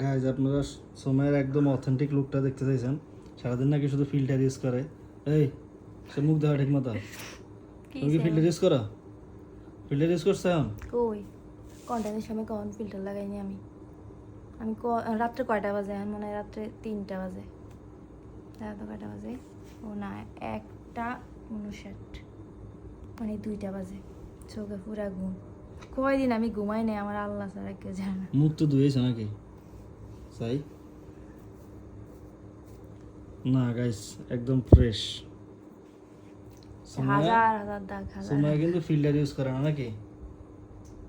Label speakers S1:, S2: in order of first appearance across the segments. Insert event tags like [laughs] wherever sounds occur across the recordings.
S1: Guys আপনারা সময়ের একদম অথেন্টিক লুকটা দেখতে চাইছেন। সারাদিন নাকি শুধু ফিল্টার ইউজ করে। এই সে মুখ দেখা ঠিক মতো তুমি কি ফিল্টার ইউজ করো? ফিল্টার ইউজ করছ এখন?
S2: কই? কন্টেন্টের সময় কখন ফিল্টার লাগাইনি আমি? আমি ক- রাত্রে কয়টা বাজে এখন? মনে হয় রাত্রে তিনটা বাজে। রাত কয়টা বাজে? ও না একটা উনষাট। মানে দুইটা বাজে। চোখে পুরা ঘুম। কয়দিন আমি ঘুমাই নাই আমার আল্লাহ ছাড়া কেউ জানে
S1: মুখ তো ধুয়েছে নাকি? সাই না গাইস একদম ফ্রেশ
S2: হাজার হাজার দাগ হাজার।
S1: সময় কিন্তু ফিল্টার ইউজ করে না নাকি?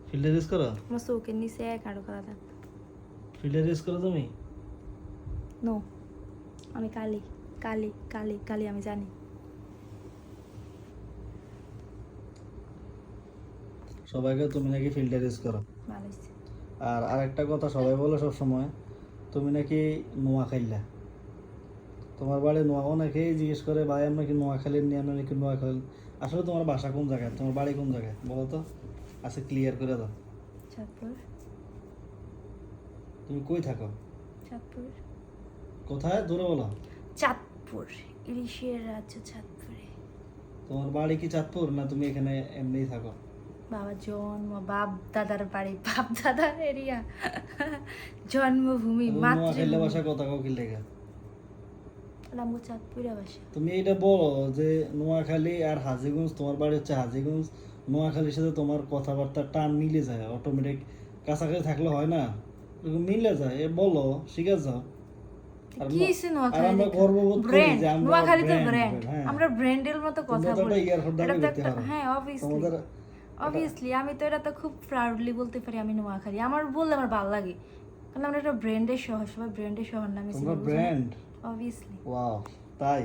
S1: ফিল্টার ইউজ করো।
S2: আমার চোখের নিচে এক আরও করা দাগ
S1: ফিল্টার ইউজ করো তুমি?
S2: নো আমি কালি কালি কালি কালি আমি জানি।
S1: সবাইকে তুমি নাকি ফিল্টার ইউজ করো।
S2: ভালো
S1: আর আরেকটা কথা সবাই বলো সব সময় তুমি নাকি নোয়া খাইলা? তোমার বাড়ি নোয়াও নাকি জিজ্ঞেস করে ভাই আমরা কি নোয়া খাইলেন নি? আমরা নাকি নোয়া খাইলেন আসলে তোমার বাসা কোন জায়গায়? তোমার বাড়ি কোন জায়গায়? বলো তো। আচ্ছা ক্লিয়ার করে দাও।
S2: চাঁদপুর।
S1: তুমি কই থাকো?
S2: চাঁদপুর।
S1: কোথায়? দূরে বলো।
S2: চাঁদপুর ইলিশের রাজ্য চাঁদপুরে।
S1: তোমার বাড়ি কি চাঁদপুর না তুমি এখানে এমনিই থাকো?
S2: বাবা জন্ম বাপ দাদার বাড়ি বাপ দাদার এরিয়া জন্মভূমি
S1: বাসা কথা কাউ কি লেগে
S2: আমগো চাঁদপুরে
S1: তুমি এটা বলো যে নোয়াখালী আর হাজিগঞ্জ তোমার বাড়ি হচ্ছে হাজিগঞ্জ। নোয়াখালীর সাথে তোমার কথাবার্তা টান মিলে যায় অটোমেটিক কাছাকাছি থাকলে হয় না। মিলে যায় এ বলো শিখে যাও। আর
S2: কি
S1: ন-
S2: হইছে
S1: আমরা
S2: ব্র্যান্ডের মতো কথা বলি। হ্যাঁ অবভিয়াসলি অবভিয়াসলি আমি তো এটা তো খুব প্রাউডলি বলতে পারি আমি নোয়াখালী। আমার বললে আমার ভালো লাগে। কারণ আমরা একটা ব্র্যান্ডের শহর সবাই ব্র্যান্ডের শহর নামে
S1: তোমরা ব্র্যান্ড
S2: অবভিয়াসলি
S1: ওয়াও তাই?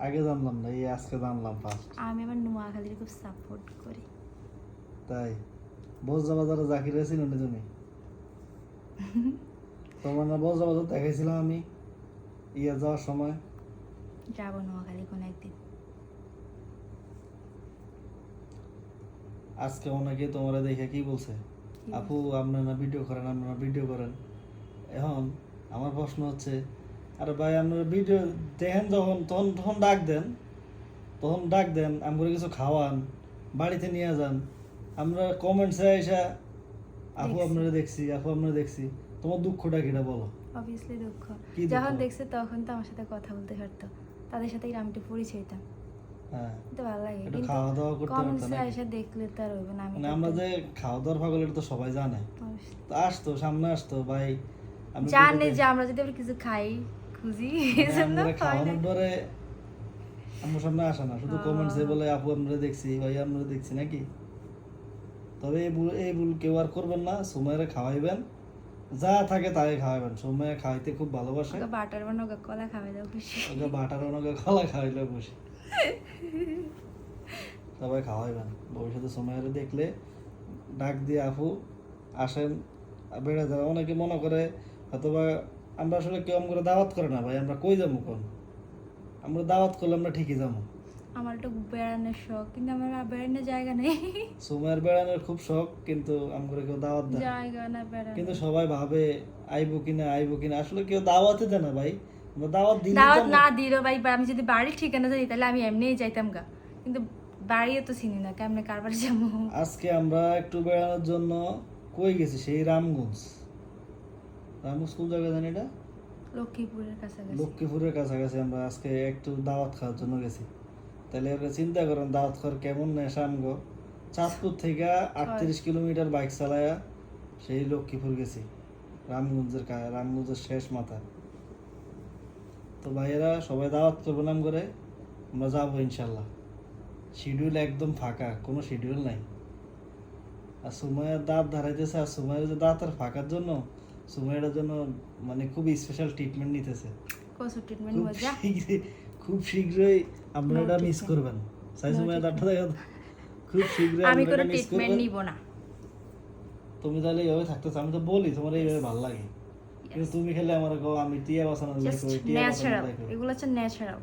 S1: আগে জানলাম না এই আজকে জানলাম ফার্স্ট
S2: আমি আমার নোয়াখালীর খুব সাপোর্ট করি।
S1: তাই? বজরা বাজারে জাকির ছিল না তুমি? [laughs] তোমার না বজরা বাজার দেখাইছিলাম আমি? ইয়ে যাওয়ার সময়?
S2: যাব নোয়াখালী কোনো একদিন।
S1: আজকে অনেকে তোমরা দেখে কি বলছে? আপু আপনারা না ভিডিও করেন আপনারা ভিডিও করেন। এখন আমার প্রশ্ন হচ্ছে আরে ভাই আপনারা ভিডিও দেখেন যখন তখন তখন ডাক দেন। তখন ডাক দেন আমরা কিছু খাওয়ান বাড়িতে নিয়ে যান। আমরা কমেন্টসে এসে আপু আপনারা দেখছি আপু আপনারা দেখছি। তোমার দুঃখটা কিটা বলো?
S2: অবভিয়াসলি দুঃখ। যখন দেখছে তখন তো আমার সাথে কথা বলতে পারতো। তাদের সাথে আমি একটু পরিচয় হইতাম
S1: হ্যাঁ
S2: তো ভালো লাগে কিন্তু
S1: খাওয়া দাওয়া করতে
S2: কমেন্টসে এসে দেখলে তো হইবে না
S1: মানে আমরা যে খাওয়া দাওয়ার পাগল এটা তো সবাই জানে। তো আসতো সামনে আসতো ভাই
S2: জানে যে আমরা যদি আবার কিছু খাই খুঁজি
S1: মানে
S2: এজন্য হয় না।
S1: খাওয়ানোর পরে আমার সামনে আসে না শুধু
S2: হ্যাঁ।
S1: কমেন্টসে বলে আপু আমরা দেখছি ভাই আমরা দেখছি নাকি? তবে এই ভুল এই ভুল কেউ আর করবেন না সময়ের খাওয়াইবেন যা থাকে তাই খাওয়াবেন সময়ে খাওয়াইতে খুব ভালোবাসে।
S2: বাটার বানো কলা খাওয়াই দাও খুশি।
S1: বাটার ওনাকে খাওয়া খাওয়াইলে বসে সবাই খাওয়াইবেন ভবিষ্যতে সময়ের দেখলে ডাক দিয়ে আপু আসেন বেড়ে যাবে অনেকে মনে করে অথবা আমরা আসলে কেউ করে দাওয়াত করে না ভাই আমরা কই যাব কোন? আমরা দাওয়াত করলে আমরা ঠিকই যাব।
S2: আমার একটু বেড়ানোর শখ কিন্তু আমার বেড়ানোর জায়গা নেই।
S1: বেড়ানোর খুব শখ কিন্তু আমরা কেউ দাওয়াত দেয়
S2: জায়গা না বেড়ানো
S1: কিন্তু সবাই ভাবে আইবো কিনা আইবো কিনা। আসলে কেউ দাওয়াতে দেয় না ভাই। দাওয়াত
S2: না দিল ভাই আমি যদি বাড়ির ঠিকানা জানি তাহলে আমি এমনিই যাইতাম গা। কিন্তু বাড়িও তো চিনি না কেমনে কারবার যাব?
S1: আজকে আমরা একটু বেড়ানোর জন্য কই গেছি? সেই রামগঞ্জ। রামগঞ্জ কোন জায়গা জানি এটা?
S2: লক্ষ্মীপুরের কাছাকাছি।
S1: লক্ষ্মীপুরের কাছাকাছি আমরা আজকে একটু দাওয়াত খাওয়ার জন্য গেছি। তাহলে এবার চিন্তা করেন দাওয়াত খাওয়ার কেমন নেশা আমগো? চাঁদপুর থেকে আটত্রিশ কিলোমিটার বাইক চালায়া সেই লক্ষ্মীপুর গেছি। রামগঞ্জের রামগঞ্জের শেষ মাথা। তো ভাইয়েরা সবাই দাওয়াত করব নাম করে। আমরা যাব ইনশাল্লাহ শিডিউল একদম ফাঁকা কোনো শিডিউল নাই। আর সুমাইয়ের দাঁত ধারাইতেছে আর সুমাইয়ের যে দাঁত আর ফাঁকার জন্য সুমাইয়ের জন্য মানে খুব স্পেশাল ট্রিটমেন্ট নিতেছে। খুব শীঘ্রই আপনারা এটা মিস করবেন। সাই দাঁতটা দেখো খুব শীঘ্রই
S2: আমি কোনো ট্রিটমেন্ট নিব না।
S1: তুমি তাহলে এইভাবে থাকতেছ আমি তো বলি তোমার এইভাবে ভালো লাগে। কিন্তু তুমি খেলে আমার কো আমি টিয়া বাসানো করি টিয়া
S2: ন্যাচারাল এগুলো হচ্ছে ন্যাচারাল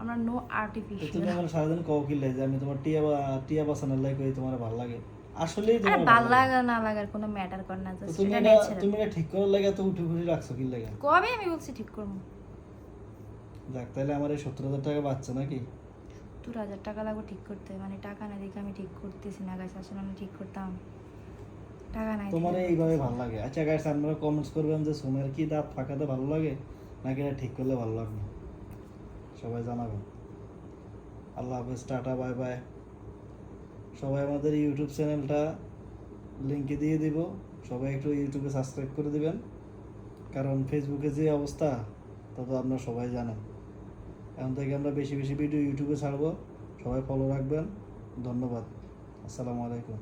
S2: আমরা নো আর্টিফিশিয়াল
S1: তুমি আমার সারাদিন কও কি যে আমি তোমার টিয়া বা টিয়া বাসানো লাইক করি তোমার ভালো লাগে? আসলেই
S2: আরে
S1: তোমার
S2: ভালো
S1: লাগে।
S2: লাগা না লাগার কোনো ম্যাটার করে না
S1: তো তুমি
S2: এটা
S1: তুমি এটা ঠিক করার লাগে তো উঠে ফুটে রাখছো কি লাগে?
S2: কবে আমি বলছি ঠিক করব?
S1: যাক তাহলে আমার এই সত্তর হাজার টাকা বাচ্চা নাকি?
S2: সত্তর হাজার টাকা লাগবে ঠিক করতে মানে টাকা না দেখে আমি ঠিক করতেছি না গাছ আসলে আমি ঠিক করতাম। টাকা নাই
S1: তোমার এইভাবে ভালো লাগে। আচ্ছা গাইস আপনারা কমেন্টস করবেন যে সোমের কি দাঁত ফাঁকাতে ভালো লাগে নাকি এটা ঠিক করলে ভালো লাগবে? সবাই জানাবেন। আল্লাহ হাফেজ টাটা বাই বাই সবাই আমাদের ইউটিউব চ্যানেলটা লিঙ্কে দিয়ে দিব। সবাই একটু ইউটিউবে সাবস্ক্রাইব করে দিবেন। কারণ ফেসবুকে যে অবস্থা তা তো আপনারা সবাই জানেন। এখন থেকে আমরা বেশি বেশি ভিডিও ইউটিউবে ছাড়বো। সবাই ফলো রাখবেন। ধন্যবাদ। আসসালামু আলাইকুম।